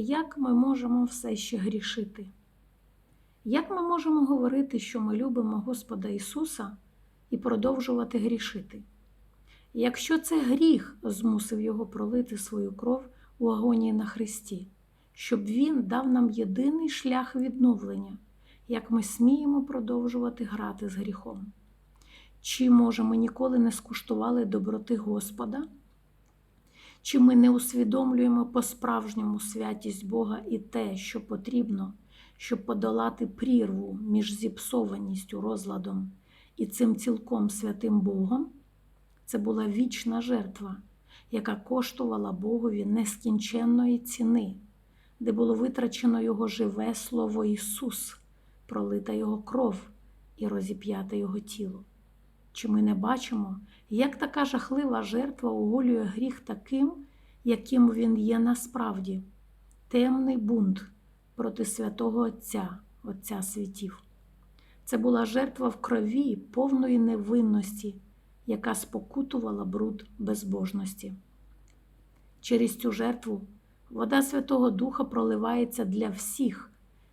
як ми можемо все ще грішити? Як ми можемо говорити, що ми любимо Господа Ісуса і продовжувати грішити? Якщо це гріх змусив Його пролити свою кров у агонії на Христі, щоб Він дав нам єдиний шлях відновлення, як ми сміємо продовжувати грати з гріхом? Чи, може, ми ніколи не скуштували доброти Господа? Чи ми не усвідомлюємо по-справжньому святість Бога і те, що потрібно, щоб подолати прірву між зіпсованістю, розладом і цим цілком святим Богом? Це була вічна жертва, яка коштувала Богові нескінченної ціни, де було витрачено Його живе Слово Ісус, пролита Його кров і розіп'яте Його тіло. Чи ми не бачимо, як така жахлива жертва оголює гріх таким, яким він є насправді темний бунт проти святого Отця, Отця світів. Це була жертва в крові повної невинності, яка спокутувала бруд безбожності. Через цю жертву вода Святого Духа проливається для всіх,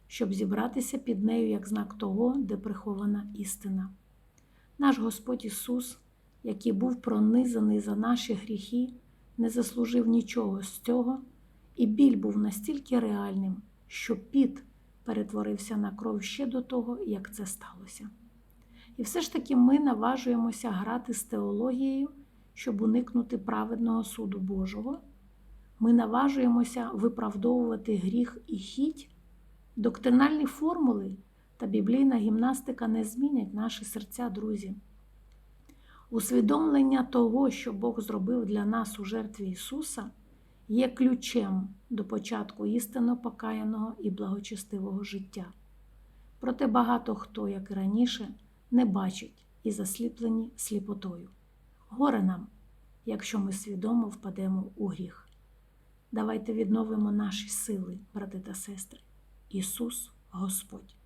щоб зібратися під нею як знак того, де прихована істина. Наш Господь Ісус, який був пронизаний за наші гріхи, не заслужив нічого з цього, і біль був настільки реальним, що піт перетворився на кров ще до того, як це сталося. І все ж таки ми наважуємося грати з теологією, щоб уникнути праведного суду Божого. Ми наважуємося виправдовувати гріх і хіть. Доктринальні формули та біблійна гімнастика не змінять наші серця, друзі. Усвідомлення того, що Бог зробив для нас у жертві Ісуса, є ключем до початку істинно покаяного і благочестивого життя. Проте багато хто, як і раніше, не бачить і засліплені сліпотою. Горе нам, якщо ми свідомо впадемо у гріх. Давайте відновимо наші сили, брати та сестри. Ісус Господь.